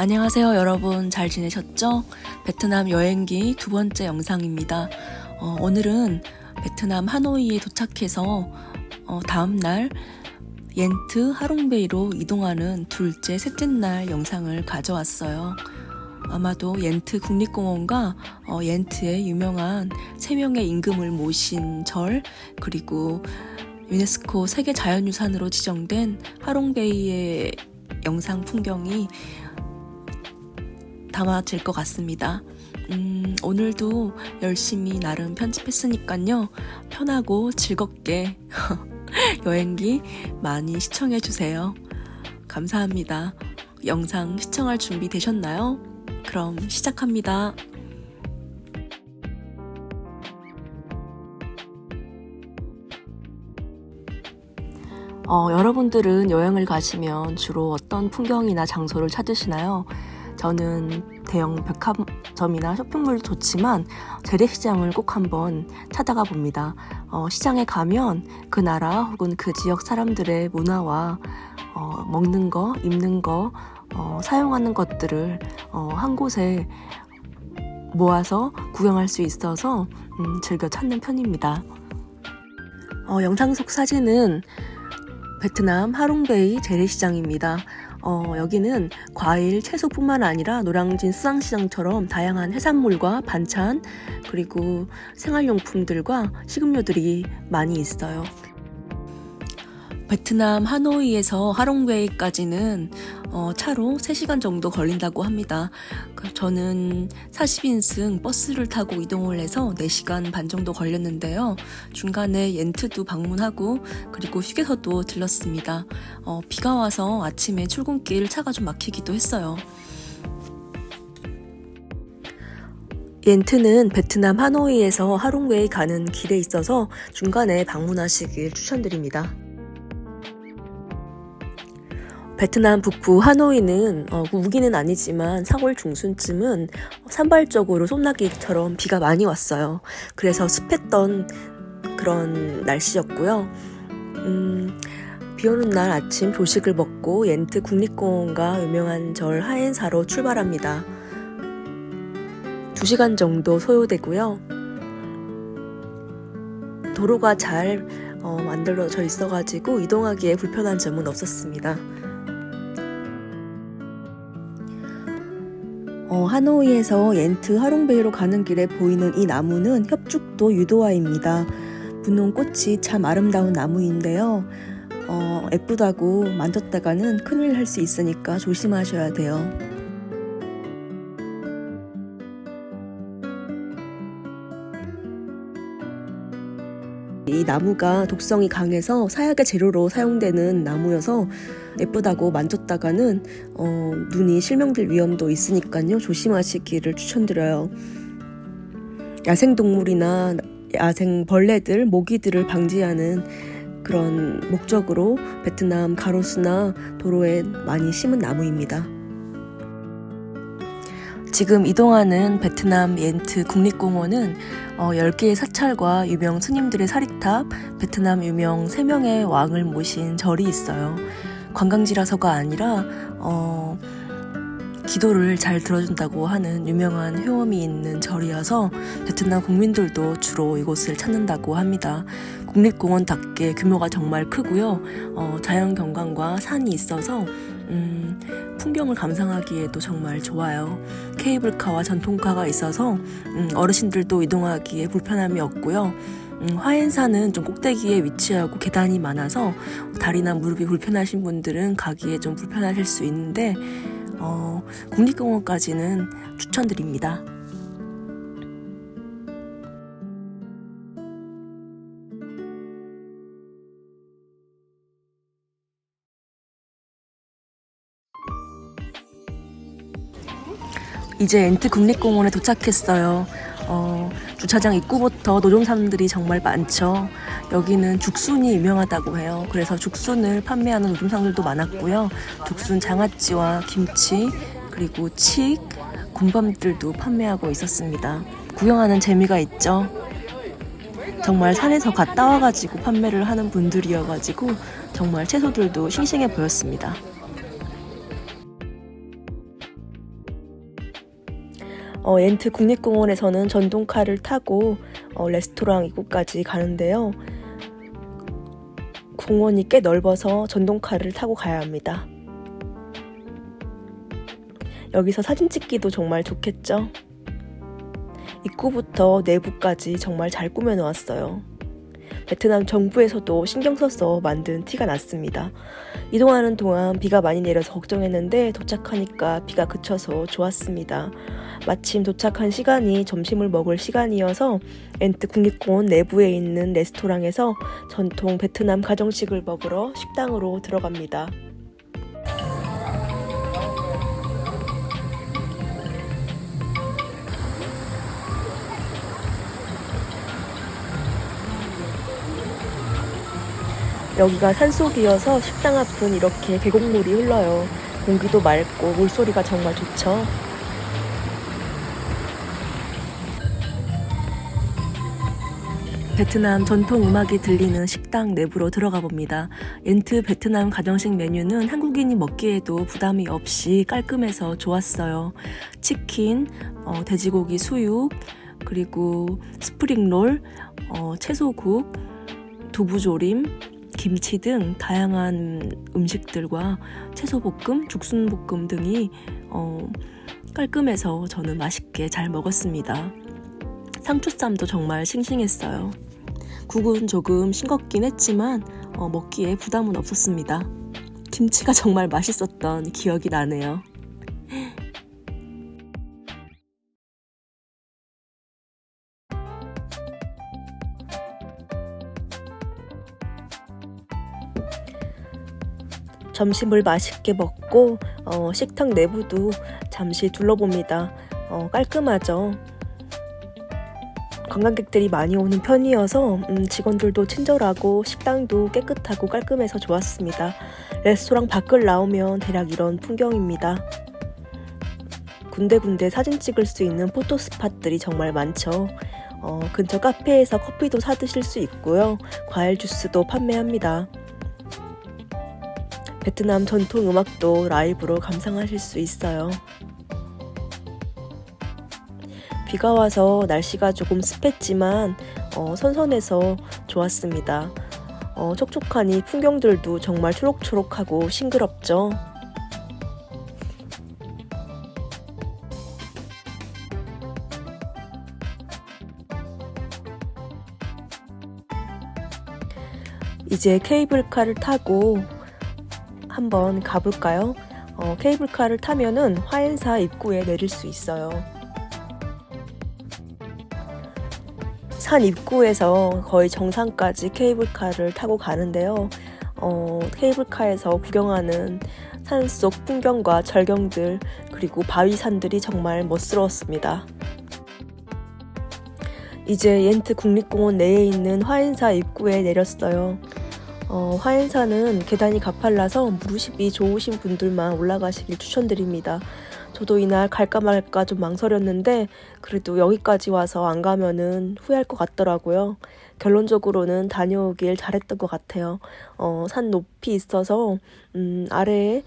안녕하세요 여러분 잘 지내셨죠? 베트남 여행기 두 번째 영상입니다. 어, 오늘은 베트남 하노이에 도착해서 어, 다음날 옌트 하롱베이로 이동하는 둘째 셋째 날 영상을 가져왔어요. 아마도 옌트 국립공원과 어, 옌트의 유명한 세 명의 임금을 모신 절 그리고 유네스코 세계 자연유산으로 지정된 하롱베이의 영상 풍경이 담아질 것 같습니다. 음, 오늘도 열심히 나름 편집했으니까요. 편하고 즐겁게 여행기 많이 시청해주세요. 감사합니다. 영상 시청할 준비 되셨나요? 그럼 시작합니다. 어, 여러분들은 여행을 가시면 주로 어떤 풍경이나 장소를 찾으시나요? 저는 대형 백화점이나 쇼핑몰도 좋지만 재래시장을 꼭 한번 찾아가 봅니다. 어, 시장에 가면 그 나라 혹은 그 지역 사람들의 문화와 어, 먹는 거, 입는 거, 어, 사용하는 것들을 어, 한 곳에 모아서 구경할 수 있어서 음, 즐겨 찾는 편입니다. 어, 영상 속 사진은 베트남 하롱베이 재래시장입니다. 어, 여기는 과일, 채소뿐만 아니라 노량진 수산시장처럼 다양한 해산물과 반찬, 그리고 생활용품들과 식음료들이 많이 있어요. 베트남 하노이에서 하롱베이까지는 어, 차로 3시간 정도 걸린다고 합니다. 그 저는 40인승 버스를 타고 이동을 해서 4시간 반 정도 걸렸는데요. 중간에 옌트도 방문하고 그리고 휴게소도 들렀습니다. 어, 비가 와서 아침에 출근길 차가 좀 막히기도 했어요. 옌트는 베트남 하노이에서 하롱웨이 가는 길에 있어서 중간에 방문하시길 추천드립니다. 베트남 북부 하노이는 어, 우기는 아니지만 4월 중순쯤은 산발적으로 소나기처럼 비가 많이 왔어요. 그래서 습했던 그런 날씨였고요. 음, 비 오는 날 아침 조식을 먹고 옌트 국립공원과 유명한 절 하엔사로 출발합니다. 2시간 정도 소요되고요. 도로가 잘 어, 만들어져 있어가지고 이동하기에 불편한 점은 없었습니다. 어, 하노이에서 옌트 하롱베이로 가는 길에 보이는 이 나무는 협죽도 유도화입니다. 분홍 꽃이 참 아름다운 나무인데요. 어, 예쁘다고 만졌다가는 큰일 할수 있으니까 조심하셔야 돼요. 이 나무가 독성이 강해서 사약의 재료로 사용되는 나무여서 예쁘다고 만졌다가는 어, 눈이 실명될 위험도 있으니까요 조심하시기를 추천드려요. 야생동물이나 야생 벌레들, 모기들을 방지하는 그런 목적으로 베트남 가로수나 도로에 많이 심은 나무입니다. 지금 이동하는 베트남 옌트 국립공원은 어, 10개의 사찰과 유명 스님들의 사리탑, 베트남 유명 3명의 왕을 모신 절이 있어요. 관광지라서가 아니라 어, 기도를 잘 들어준다고 하는 유명한 효험이 있는 절이어서 베트남 국민들도 주로 이곳을 찾는다고 합니다. 국립공원답게 규모가 정말 크고요. 어, 자연 경관과 산이 있어서 음, 풍경을 감상하기에도 정말 좋아요. 케이블카와 전통카가 있어서 음, 어르신들도 이동하기에 불편함이 없고요. 음, 화엔산은 좀 꼭대기에 위치하고 계단이 많아서 다리나 무릎이 불편하신 분들은 가기에 좀 불편하실 수 있는데 어, 국립공원까지는 추천드립니다. 이제 엔트 국립공원에 도착했어요. 어, 주차장 입구부터 노점상들이 정말 많죠. 여기는 죽순이 유명하다고 해요. 그래서 죽순을 판매하는 노점상들도 많았고요. 죽순 장아찌와 김치, 그리고 칡, 군밤들도 판매하고 있었습니다. 구경하는 재미가 있죠. 정말 산에서 갓 따와가지고 판매를 하는 분들이어가지고 정말 채소들도 싱싱해 보였습니다. 어, 엔트 국립공원에서는 전동카를 타고 어, 레스토랑 입구까지 가는데요. 공원이 꽤 넓어서 전동카를 타고 가야 합니다. 여기서 사진 찍기도 정말 좋겠죠? 입구부터 내부까지 정말 잘 꾸며 놓았어요. 베트남 정부에서도 신경 써서 만든 티가 났습니다. 이동하는 동안 비가 많이 내려서 걱정했는데 도착하니까 비가 그쳐서 좋았습니다. 마침 도착한 시간이 점심을 먹을 시간이어서 엔트 국립공원 내부에 있는 레스토랑에서 전통 베트남 가정식을 먹으러 식당으로 들어갑니다. 여기가 산속이어서 식당 앞은 이렇게 계곡물이 흘러요. 공기도 맑고 물소리가 정말 좋죠. 베트남 전통 음악이 들리는 식당 내부로 들어가 봅니다. 엔트 베트남 가정식 메뉴는 한국인이 먹기에도 부담이 없이 깔끔해서 좋았어요. 치킨, 어, 돼지고기 수육, 그리고 스프링롤, 어, 채소국, 두부조림, 김치 등 다양한 음식들과 채소볶음, 죽순볶음 등이 어, 깔끔해서 저는 맛있게 잘 먹었습니다. 상추쌈도 정말 싱싱했어요. 국은 조금 싱겁긴 했지만 어, 먹기에 부담은 없었습니다. 김치가 정말 맛있었던 기억이 나네요. 점심을 맛있게 먹고 어, 식탁 내부도 잠시 둘러봅니다. 어, 깔끔하죠. 관광객들이 많이 오는 편이어서 음, 직원들도 친절하고 식당도 깨끗하고 깔끔해서 좋았습니다. 레스토랑 밖을 나오면 대략 이런 풍경입니다. 군데군데 사진 찍을 수 있는 포토 스팟들이 정말 많죠. 어, 근처 카페에서 커피도 사 드실 수 있고요. 과일 주스도 판매합니다. 베트남 전통 음악도 라이브로 감상하실 수 있어요. 비가 와서 날씨가 조금 습했지만 어, 선선해서 좋았습니다. 어, 촉촉하니 풍경들도 정말 초록초록하고 싱그럽죠. 이제 케이블카를 타고 한번 가볼까요? 어, 케이블카를 타면은 화엔사 입구에 내릴 수 있어요. 산 입구에서 거의 정상까지 케이블카를 타고 가는데요. 어, 케이블카에서 구경하는 산속 풍경과 절경들 그리고 바위산들이 정말 멋스러웠습니다. 이제 옌트 국립공원 내에 있는 화엔사 입구에 내렸어요. 어, 화엔사는 계단이 가팔라서 무릎이 좋으신 분들만 올라가시길 추천드립니다. 저도 이날 갈까 말까 좀 망설였는데 그래도 여기까지 와서 안 가면은 후회할 것 같더라고요. 결론적으로는 다녀오길 잘했던 것 같아요. 어, 산 높이 있어서 음, 아래에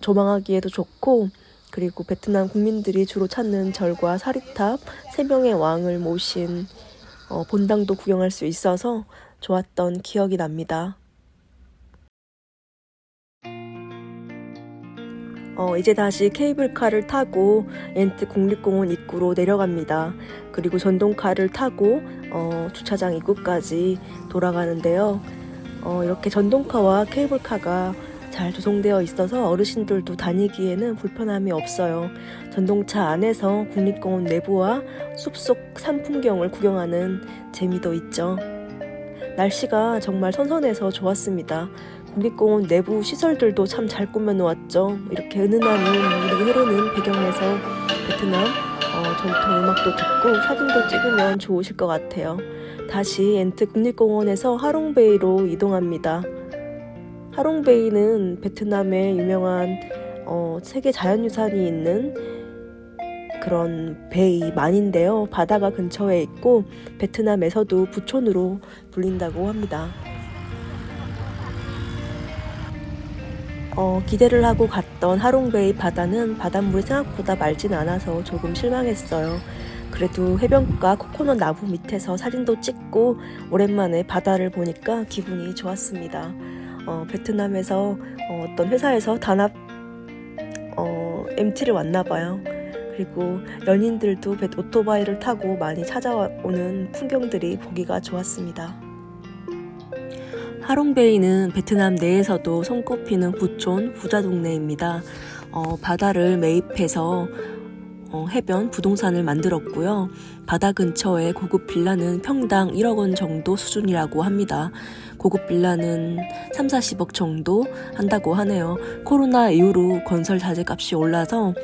조망하기에도 좋고 그리고 베트남 국민들이 주로 찾는 절과 사리탑, 세 명의 왕을 모신 어, 본당도 구경할 수 있어서 좋았던 기억이 납니다. 어, 이제 다시 케이블카를 타고 엔트 국립공원 입구로 내려갑니다. 그리고 전동카를 타고 어, 주차장 입구까지 돌아가는데요. 어, 이렇게 전동카와 케이블카가 잘 조성되어 있어서 어르신들도 다니기에는 불편함이 없어요. 전동차 안에서 국립공원 내부와 숲속 산 풍경을 구경하는 재미도 있죠. 날씨가 정말 선선해서 좋았습니다. 국립공원 내부 시설들도 참 잘 꾸며 놓았죠. 이렇게 은은한 물이 흐르는 배경에서 베트남 어, 전통 음악도 듣고 사진도 찍으면 좋으실 것 같아요. 다시 엔트 국립공원에서 하롱베이로 이동합니다. 하롱베이는 베트남의 유명한 어, 세계 자연유산이 있는 그런 베이 만인데요. 바다가 근처에 있고 베트남에서도 부촌으로 불린다고 합니다. 어, 기대를 하고 갔던 하롱베이 바다는 바닷물이 생각보다 맑진 않아서 조금 실망했어요. 그래도 해변가 코코넛 나무 밑에서 사진도 찍고 오랜만에 바다를 보니까 기분이 좋았습니다. 어, 베트남에서 어, 어떤 회사에서 단합 어, MT를 왔나 봐요. 그리고 연인들도 배- 오토바이를 타고 많이 찾아오는 풍경들이 보기가 좋았습니다. 하롱베이는 베트남 내에서도 손꼽히는 부촌 부자 동네입니다. 어, 바다를 매입해서 어, 해변 부동산을 만들었고요. 바다 근처에 고급 빌라는 평당 1억 원 정도 수준이라고 합니다. 고급 빌라는 3, 40억 정도 한다고 하네요. 코로나 이후로 건설 자재 값이 올라서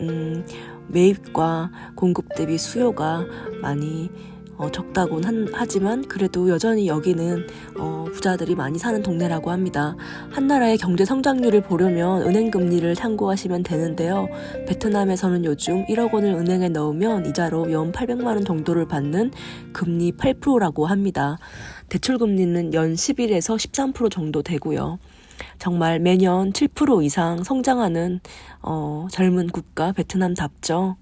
음, 매입과 공급 대비 수요가 많이 어, 적다곤 한- 하지만 그래도 여전히 여기는 어, 부자들이 많이 사는 동네라고 합니다. 한 나라의 경제 성장률을 보려면 은행 금리를 참고하시면 되는데요. 베트남에서는 요즘 1억 원을 은행에 넣으면 이자로 연 800만 원 정도를 받는 금리 8%라고 합니다. 대출 금리는 연 11에서 13% 정도 되고요. 정말 매년 7% 이상 성장하는 어, 젊은 국가 베트남답죠.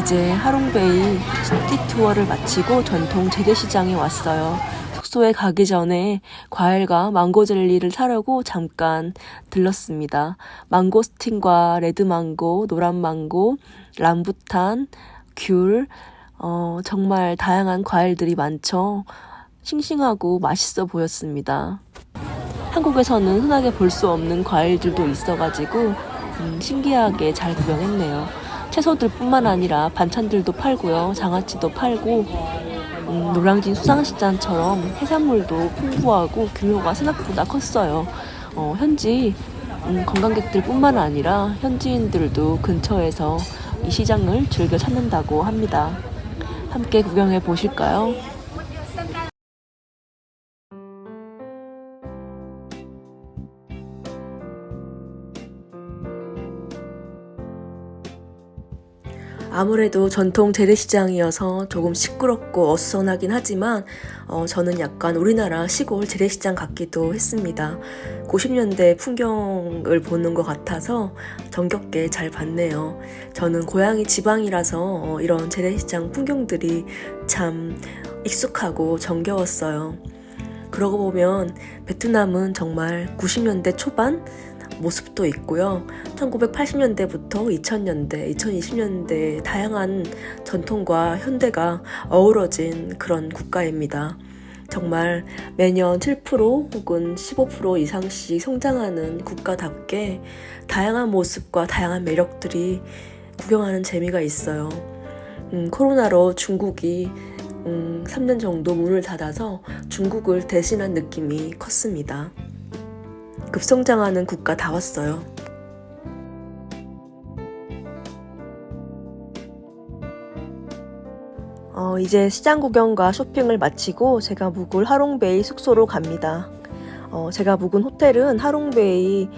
이제 하롱베이 시티 투어를 마치고 전통 재래시장에 왔어요. 숙소에 가기 전에 과일과 망고 젤리를 사려고 잠깐 들렀습니다. 망고스틴과 레드망고, 노란망고, 람부탄, 귤, 어, 정말 다양한 과일들이 많죠. 싱싱하고 맛있어 보였습니다. 한국에서는 흔하게 볼 수 없는 과일들도 있어가지고 음, 신기하게 잘 구경했네요. 채소들 뿐만 아니라 반찬들도 팔고요. 장아찌도 팔고 음, 노량진 수상시장처럼 해산물도 풍부하고 규모가 생각보다 컸어요. 어, 현지 음, 관광객들 뿐만 아니라 현지인들도 근처에서 이 시장을 즐겨 찾는다고 합니다. 함께 구경해 보실까요? 아무래도 전통 재래시장이어서 조금 시끄럽고 어수선하긴 하지만 어, 저는 약간 우리나라 시골 재래시장 같기도 했습니다. 90년대 풍경을 보는 것 같아서 정겹게 잘 봤네요. 저는 고향이 지방이라서 어, 이런 재래시장 풍경들이 참 익숙하고 정겨웠어요. 그러고 보면 베트남은 정말 90년대 초반 모습도 있고요. 1980년대부터 2000년대, 2020년대 다양한 전통과 현대가 어우러진 그런 국가입니다. 정말 매년 7% 혹은 15% 이상씩 성장하는 국가답게 다양한 모습과 다양한 매력들이 구경하는 재미가 있어요. 음, 코로나로 중국이 음, 3년 정도 문을 닫아서 중국을 대신한 느낌이 컸습니다. 급성장하는 국가 다 왔어요. 어, 이제 시장 구경과 쇼핑을 마치고 제가 묵을 하롱베이 숙소로 갑니다. 어, 제가 묵은 호텔은 하롱베이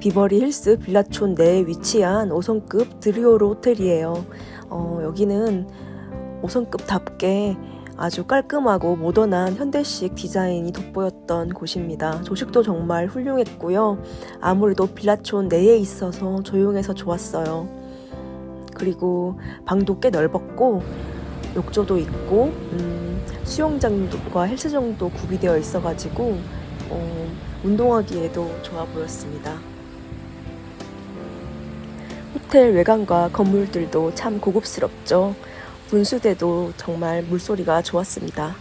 비버리 힐스 빌라촌 내에 위치한 5성급 드리오로 호텔이에요. 어, 여기는 5성급답게 아주 깔끔하고 모던한 현대식 디자인이 돋보였던 곳입니다. 조식도 정말 훌륭했고요. 아무래도 빌라촌 내에 있어서 조용해서 좋았어요. 그리고 방도 꽤 넓었고 욕조도 있고 음, 수영장과 헬스장도 구비되어 있어가지고 어, 운동하기에도 좋아 보였습니다. 호텔 외관과 건물들도 참 고급스럽죠. 분수대도 정말 물소리가 좋았습니다.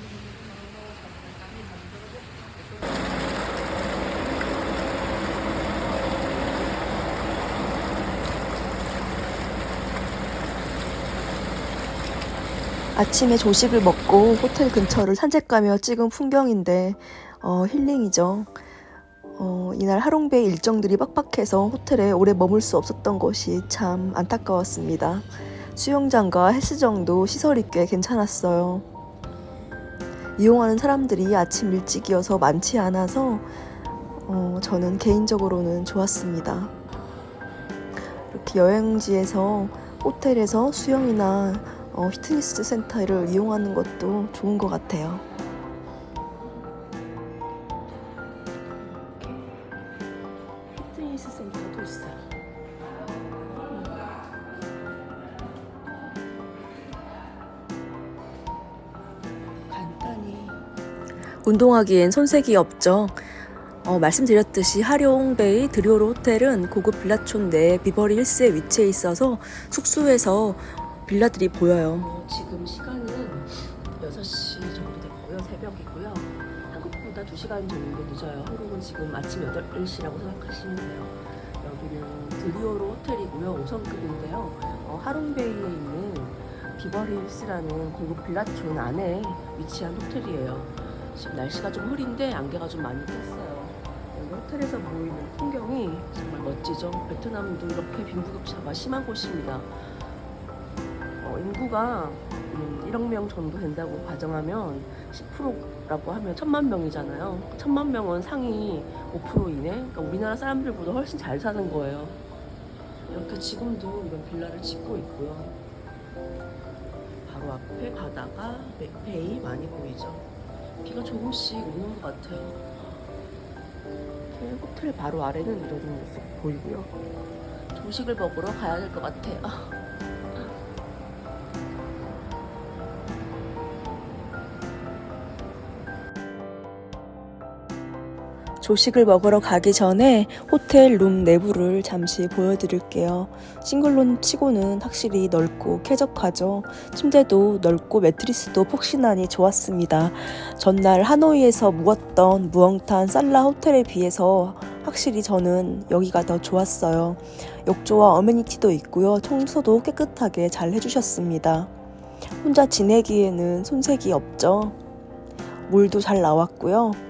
아침에 조식을 먹고 호텔 근처를 산책가며 찍은 풍경인데 어, 힐링이죠. 어, 이날 하롱베이 일정들이 빡빡해서 호텔에 오래 머물 수 없었던 것이 참 안타까웠습니다. 수영장과 헬스장도 시설이 꽤 괜찮았어요. 이용하는 사람들이 아침 일찍이어서 많지 않아서 어, 저는 개인적으로는 좋았습니다. 이렇게 여행지에서 호텔에서 수영이나 어, 피트니스 센터를 이용하는 것도 좋은 것 같아요. 운동하기엔 손색이 없죠. 어, 말씀드렸듯이 하룡베이 드리오로 호텔은 고급 빌라촌 내 비버리 힐스에 위치해 있어서 숙소에서 빌라들이 보여요. 어, 지금 시간은 6시 정도 됐고요. 새벽이고요. 한국보다 2시간 정도 늦어요. 한국은 지금 아침 8시라고 생각하시면 돼요. 여기는 드리오로 호텔이고요. 5성급인데요. 어, 하롱베이에 있는 비버힐스라는 고급 빌라촌 안에 위치한 호텔이에요. 날씨가 좀 흐린데 안개가 좀 많이 꼈어요. 여기 호텔에서 보이는 풍경이 정말 멋지죠. 베트남도 이렇게 빈부격차가 심한 곳입니다. 어, 인구가 음, 1억 명 정도 된다고 가정하면 10%라고 하면 천만 명이잖아요. 천만 명은 상위 5% 이내. 그러니까 우리나라 사람들보다 훨씬 잘 사는 거예요. 이렇게 지금도 이런 빌라를 짓고 있고요. 바로 앞에 바다가 맥페이 많이 보이죠. 비가 조금씩 오는 것 같아요. 호텔 바로 아래는 이런 모습 보이고요. 조식을 먹으러 가야 될 것 같아요. 조식을 먹으러 가기 전에 호텔 룸 내부를 잠시 보여드릴게요. 싱글룸 치고는 확실히 넓고 쾌적하죠. 침대도 넓고 매트리스도 폭신하니 좋았습니다. 전날 하노이에서 묵었던 무엉탄 살라 호텔에 비해서 확실히 저는 여기가 더 좋았어요. 욕조와 어메니티도 있고요. 청소도 깨끗하게 잘 해주셨습니다. 혼자 지내기에는 손색이 없죠. 물도 잘 나왔고요.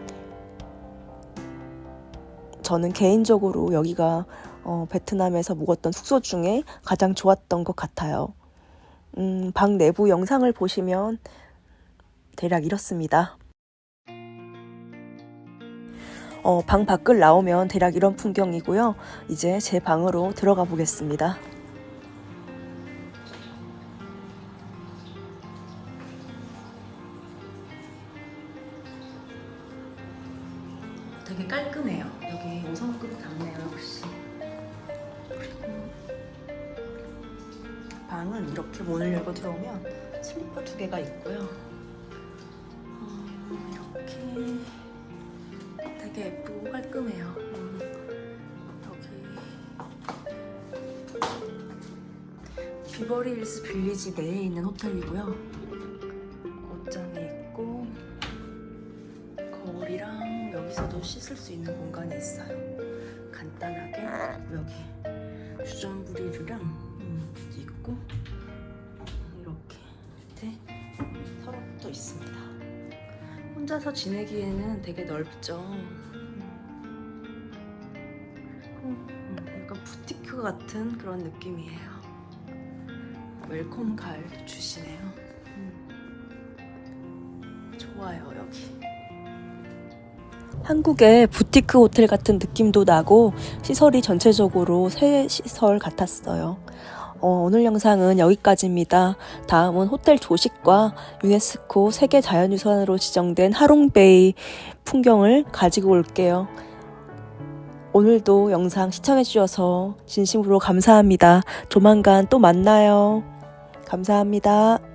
저는 개인적으로 여기가 어, 베트남에서 묵었던 숙소 중에 가장 좋았던 것 같아요. 음, 방 내부 영상을 보시면 대략 이렇습니다. 어, 방 밖을 나오면 대략 이런 풍경이고요. 이제 제 방으로 들어가 보겠습니다. 비버리 힐스 빌리지 내에 있는 호텔이고요. 옷장이 있고 거울이랑 여기서도 씻을 수 있는 공간이 있어요. 간단하게 여기 주전부리랑 음, 있고 이렇게 밑에 서랍도 있습니다. 혼자서 지내기에는 되게 넓죠. 음, 음, 약간 부티크 같은 그런 느낌이에요. 웰컴 가을도 주시네요. 음. 좋아요 여기. 한국의 부티크 호텔 같은 느낌도 나고 시설이 전체적으로 새 시설 같았어요. 어, 오늘 영상은 여기까지입니다. 다음은 호텔 조식과 유네스코 세계 자연유산으로 지정된 하롱베이 풍경을 가지고 올게요. 오늘도 영상 시청해주셔서 진심으로 감사합니다. 조만간 또 만나요. 감사합니다.